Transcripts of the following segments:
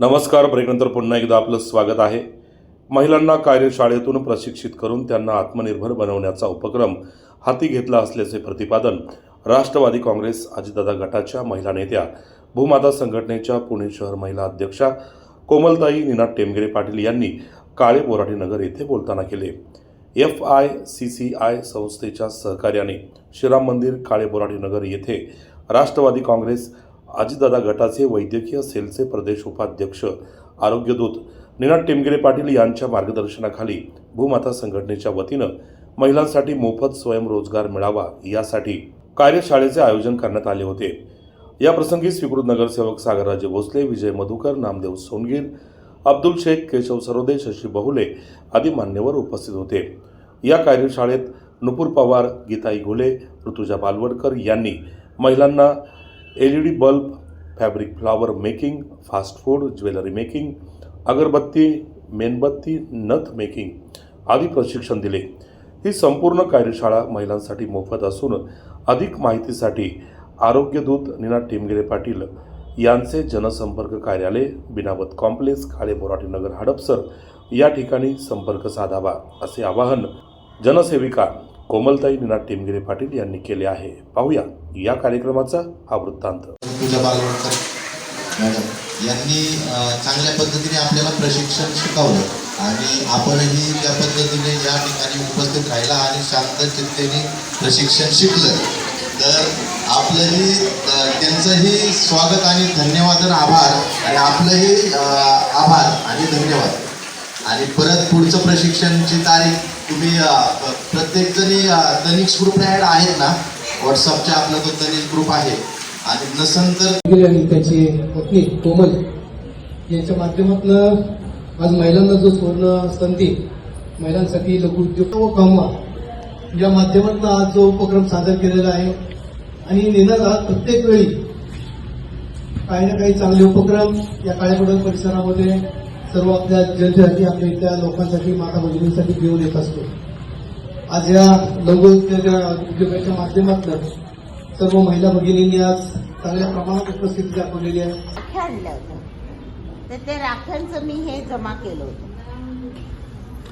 नमस्कार ब्रेकनंतर पुन्हा एकदा आपलं स्वागत आहे. महिलांना कार्यशाळेतून प्रशिक्षित करून त्यांना आत्मनिर्भर बनवण्याचा उपक्रम हाती घेतला असल्याचे प्रतिपादन राष्ट्रवादी काँग्रेस अजितदादा गटाच्या महिला नेत्या भूमाता संघटनेच्या पुणे शहर महिला अध्यक्षा कोमलताई निनाद टेमगिरे पाटील यांनी काळे बोराटी नगर येथे बोलताना केले. F I C C I संस्थेच्या सहकार्याने श्रीराम मंदिर काळे बोराटी नगर येथे राष्ट्रवादी काँग्रेस आजीदादा गटाचे वैद्यकीय सेलचे प्रदेश उपाध्यक्ष आरोग्यदूत निनाद टेमगिरे पाटील यांच्या मार्गदर्शनाखाली भूमाता संघटनेच्या वतीनं महिलांसाठी मोफत स्वयंरोजगार मिळावा यासाठी कार्यशाळेचे आयोजन करण्यात आले होते. या प्रसंगी स्वीकृत नगरसेवक सागरराजे भोसले विजय मधुकर नामदेव सोनगीर अब्दुल शेख केशव सरोदे शशी बहुले आदी मान्यवर उपस्थित होते. या कार्यशाळेत नुपूर पवार गीताई घुले ऋतुजा बालवडकर यांनी महिलांना L E D bulb fabric flower making fast food jewellery making अगरबत्ती मेणबत्ती नथ मेकिंग आदी प्रशिक्षण दिले. ही संपूर्ण कार्यशाळा महिलांसाठी मोफत असून अधिक माहितीसाठी आरोग्यदूत निना टिमगिरे पाटील यांचे जनसंपर्क कार्यालय बिनावत कॉम्प्लेक्स काळे बोराटी नगर हडपसर या ठिकाणी संपर्क साधावा असे आवाहन जनसेविका कोमलताई निनाद पाटील यांनी केले आहे. पाहूया या कार्यक्रमाचा हा वृत्तांत. पूजा बालवडकर मॅडम यांनी चांगल्या पद्धतीने आपल्याला प्रशिक्षण शिकवलं आणि आपणही त्या पद्धतीने या ठिकाणी उपस्थित राहिला आणि शांत चित्तेने प्रशिक्षण शिकलं. तर आपलंही त्यांचंही स्वागत आणि धन्यवाद आणि आभार आणि आपलंही आभार आणि धन्यवाद. आणि परत पुढचं प्रशिक्षणची तारीख तुम्ही प्रत्येक जणी तनिक्स ग्रुप ॲड आहेत ना? व्हॉट्सअपच्या आपला तो तनिक्स ग्रुप आहे. आणि नसन तर आणि त्याची पत्नी कोमल यांच्या माध्यमातून आज महिलांना जो सुवर्ण संधी महिलांसाठी लघु उद्योग व कमवा या माध्यमातून आज जो उपक्रम सादर केलेला आहे. आणि नेणार प्रत्येक वेळी काही ना काही चांगले उपक्रम या काळेपडक परिसरामध्ये सर्व आपल्या जनतेसाठी आपल्या इथल्या लोकांसाठी माता भगिनींसाठी घेऊन येत असतो. आज या लघु उद्योगाच्या माध्यमातून सर्व महिला भगिनींनी आज चांगल्या प्रमाणात उपस्थिती दाखवलेली आहे. राख्या होतं. तर ते राख्यांचं मी हे जमा केलं होतं.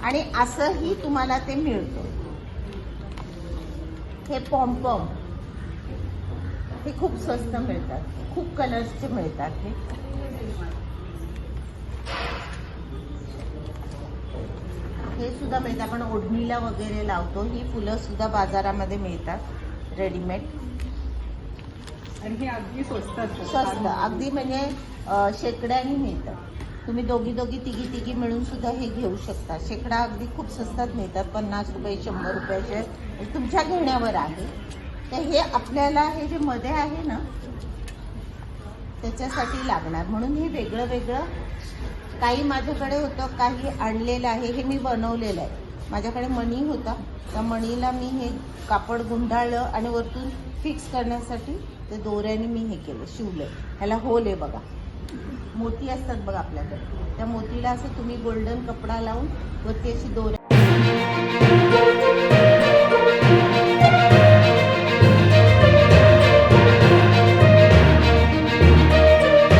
आणि असंही तुम्हाला ते मिळतं. हे पॉम्पॉम. हे खूप स्वस्त मिळतात. खूप कलर्सचे मिळतात हे. हे सुद्धा मिळतं आपण ओढणीला वगैरे लावतो. ही फुलं सुद्धा बाजारामध्ये मिळतात. रेडीमेड आणि हे अगदी स्वस्त स्वस्त. अगदी म्हणजे शेकड्याने मिळतं. तुम्ही दोघी दोघी तिघी तिघी मिळून सुद्धा हे घेऊ शकता. शेकडा अगदी खूप स्वस्तात मिळतात. पन्नास रुपये शंभर रुपयाचे तुमच्या घेण्यावर आहे. तर हे आपल्याला हे जे मध्ये आहे ना त्याच्यासाठी लागणार. म्हणून हे वेगळं वेगळं काही माझ्याकडे होतं काही आणलेलं आहे हे मी बनवलेलं आहे. माझ्याकडे मणी होता. त्या मणीला मी हे कापड गुंडाळलं आणि वरतून फिक्स करण्यासाठी ते दोऱ्याने मी हे केलं शिवलं ह्याला होल आहे बघा. मोती असतात बघा आपल्याकडे. त्या मोतीला असं तुम्ही गोल्डन कपडा लावून वरती अशी दोऱ्या